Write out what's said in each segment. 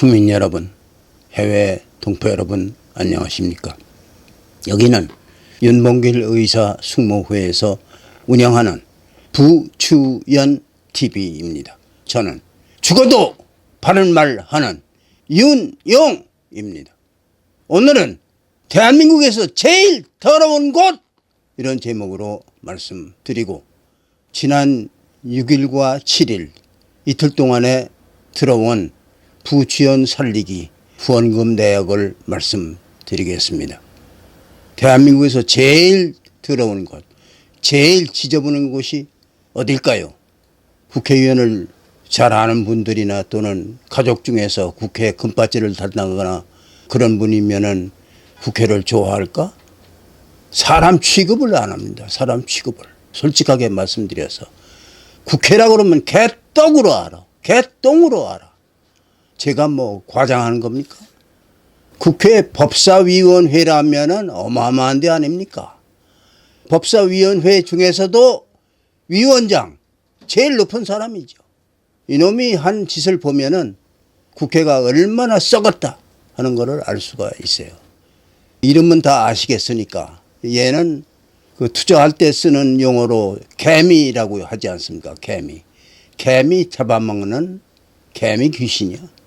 국민 여러분, 해외 동포 여러분 안녕하십니까? 여기는 윤봉길 의사 숙모회에서 운영하는 부추연 TV입니다. 저는 죽어도 바른 말 하는 윤용입니다. 오늘은 대한민국에서 제일 더러운 곳 이런 제목으로 말씀드리고 지난 6일과 7일 이틀 동안에 들어온 부추연 살리기 후원금 내역을 말씀드리겠습니다. 대한민국에서 제일 더러운 곳, 제일 지저분한 곳이 어딜까요? 국회의원을 잘 아는 분들이나 또는 가족 중에서 국회 금바지를 달다거나 그런 분이면은 국회를 좋아할까? 사람 취급을 안 합니다. 사람 취급을. 솔직하게 말씀드려서. 국회라고 그러면 개떡으로 알아. 개똥으로 알아. 제가 뭐 과장하는 겁니까? 국회 법사위원회라면은 어마어마한 데 아닙니까? 법사위원회 중에서도 위원장, 제일 높은 사람이죠. 이놈이 한 짓을 보면은 국회가 얼마나 썩었다 하는 것을 알 수가 있어요. 이름은 다 아시겠으니까 얘는 그 투자할 때 쓰는 용어로 개미라고 하지 않습니까? 개미. 개미 잡아먹는 개미 귀신이야.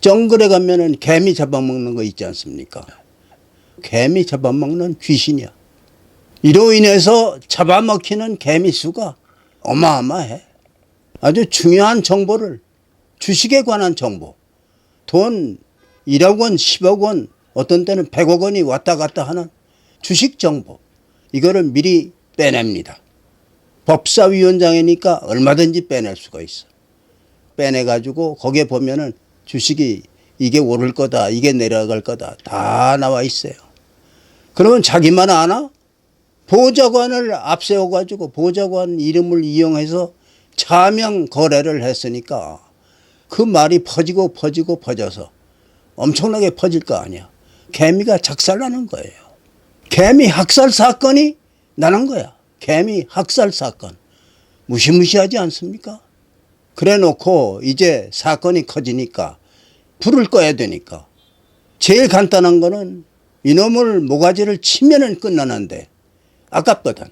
정글에 가면은 개미 잡아먹는 거 있지 않습니까? 개미 잡아먹는 귀신이야. 이로 인해서 잡아먹히는 개미 수가 어마어마해. 아주 중요한 정보를 주식에 관한 정보, 돈 1억 원, 10억 원, 어떤 때는 100억 원이 왔다 갔다 하는 주식 정보, 이거를 미리 빼냅니다. 법사위원장이니까 얼마든지 빼낼 수가 있어. 빼내 가지고 거기에 보면은 주식이 이게 오를 거다, 이게 내려갈 거다, 다 나와 있어요. 그러면 자기만 아나? 보좌관을 앞세워 가지고 보좌관 이름을 이용해서 차명 거래를 했으니까 그 말이 퍼지고 퍼지고 퍼져서 엄청나게 퍼질 거 아니야. 개미가 작살나는 거예요. 개미 학살 사건이 나는 거야. 개미 학살 사건. 무시무시하지 않습니까? 그래 놓고 이제 사건이 커지니까 불을 꺼야 되니까 제일 간단한 거는 이놈을 모가지를 치면은 끝나는데 아깝거든.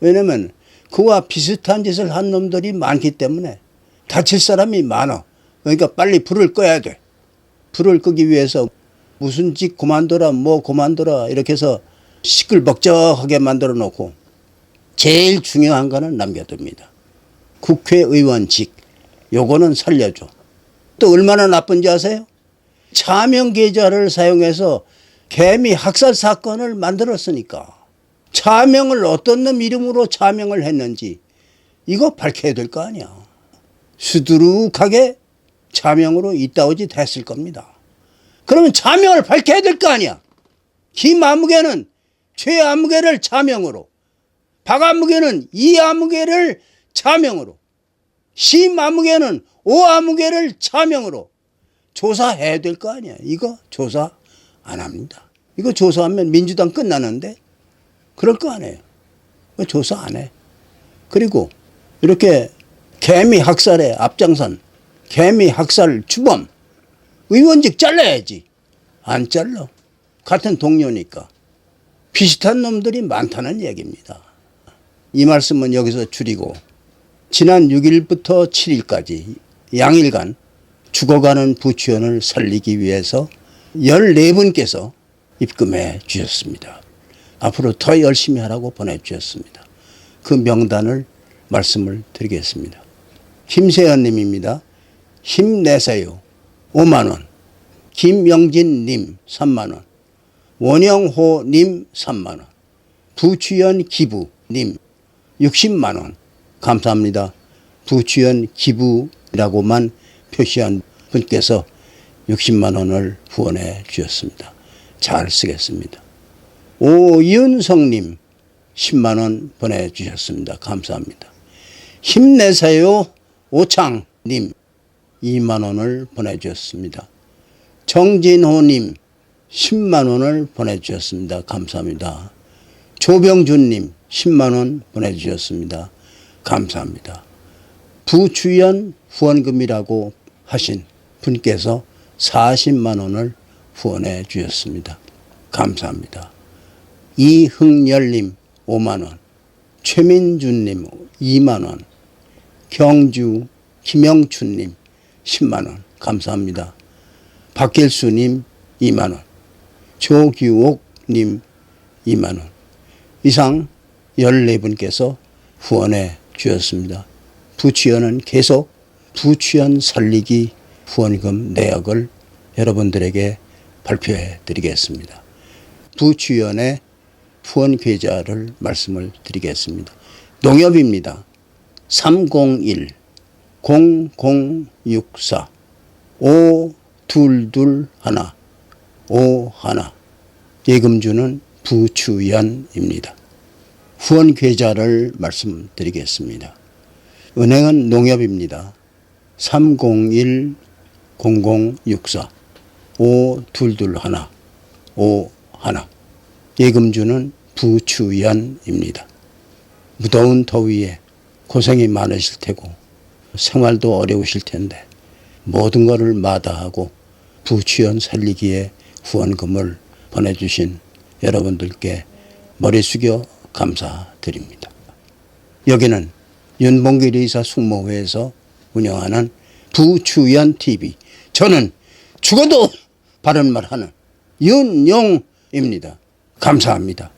왜냐면 그와 비슷한 짓을 한 놈들이 많기 때문에 다칠 사람이 많아. 그러니까 빨리 불을 꺼야 돼. 불을 끄기 위해서 무슨 집 그만둬라 뭐 그만둬라 이렇게 해서 시끌벅적하게 만들어 놓고 제일 중요한 거는 남겨둡니다. 국회의원직 요거는 살려줘. 또 얼마나 나쁜지 아세요? 차명 계좌를 사용해서 개미 학살 사건을 만들었으니까 차명을 어떤 놈 이름으로 차명을 했는지 이거 밝혀야 될 거 아니야. 수두룩하게 차명으로 이따오지 됐을 겁니다. 그러면 차명을 밝혀야 될 거 아니야. 김 아무개는 최 아무개를 차명으로, 박 아무개는 이 아무개를 차명으로, 심아무개는 오아무개를 차명으로 조사해야 될 거 아니야. 이거 조사 안 합니다. 이거 조사하면 민주당 끝나는데 그럴 거 아니에요. 조사 안 해. 그리고 이렇게 개미 학살에 앞장선 개미 학살 주범 의원직 잘라야지. 안 잘라. 같은 동료니까. 비슷한 놈들이 많다는 얘기입니다. 이 말씀은 여기서 줄이고 지난 6일부터 7일까지 양일간 죽어가는 부추원을 살리기 위해서 14분께서 입금해 주셨습니다. 앞으로 더 열심히 하라고 보내주셨습니다. 그 명단을 말씀을 드리겠습니다. 김세연 님입니다. 힘내세요. 5만원. 김영진님 3만원. 원영호님 3만원. 부추연 기부님 60만원. 감사합니다. 부추연 기부라고만 표시한 분께서 60만 원을 후원해 주셨습니다. 잘 쓰겠습니다. 오윤성님 10만 원 보내주셨습니다. 감사합니다. 힘내세요 오창님 2만 원을 보내주셨습니다. 정진호님 10만 원을 보내주셨습니다. 감사합니다. 조병준님 10만 원 보내주셨습니다. 감사합니다. 부추연 후원금이라고 하신 분께서 40만 원을 후원해 주셨습니다. 감사합니다. 이흥열님 5만 원, 최민준님 2만 원, 경주 김영춘님 10만 원 감사합니다. 박길수님 2만 원, 조규옥님 2만 원 이상 14분께서 후원해 주셨습니다. 부취연은 계속 부취연 살리기 후원금 내역을 여러분들에게 발표해 드리겠습니다. 부취연의 후원 계좌를 말씀을 드리겠습니다. 농협입니다. 301 0064 5221 51 예금주는 부추연입니다. 후원 계좌를 말씀드리겠습니다. 은행은 농협입니다. 301 0064 5221 51 예금주는 부추연입니다. 무더운 더위에 고생이 많으실 테고 생활도 어려우실 텐데 모든 것을 마다하고 부추연 살리기에 후원금을 보내주신 여러분들께 머리 숙여 감사드립니다. 여기는 윤봉길 의사 숙모회에서 운영하는 부추연 TV 저는 죽어도 바른 말 하는 윤용입니다. 감사합니다.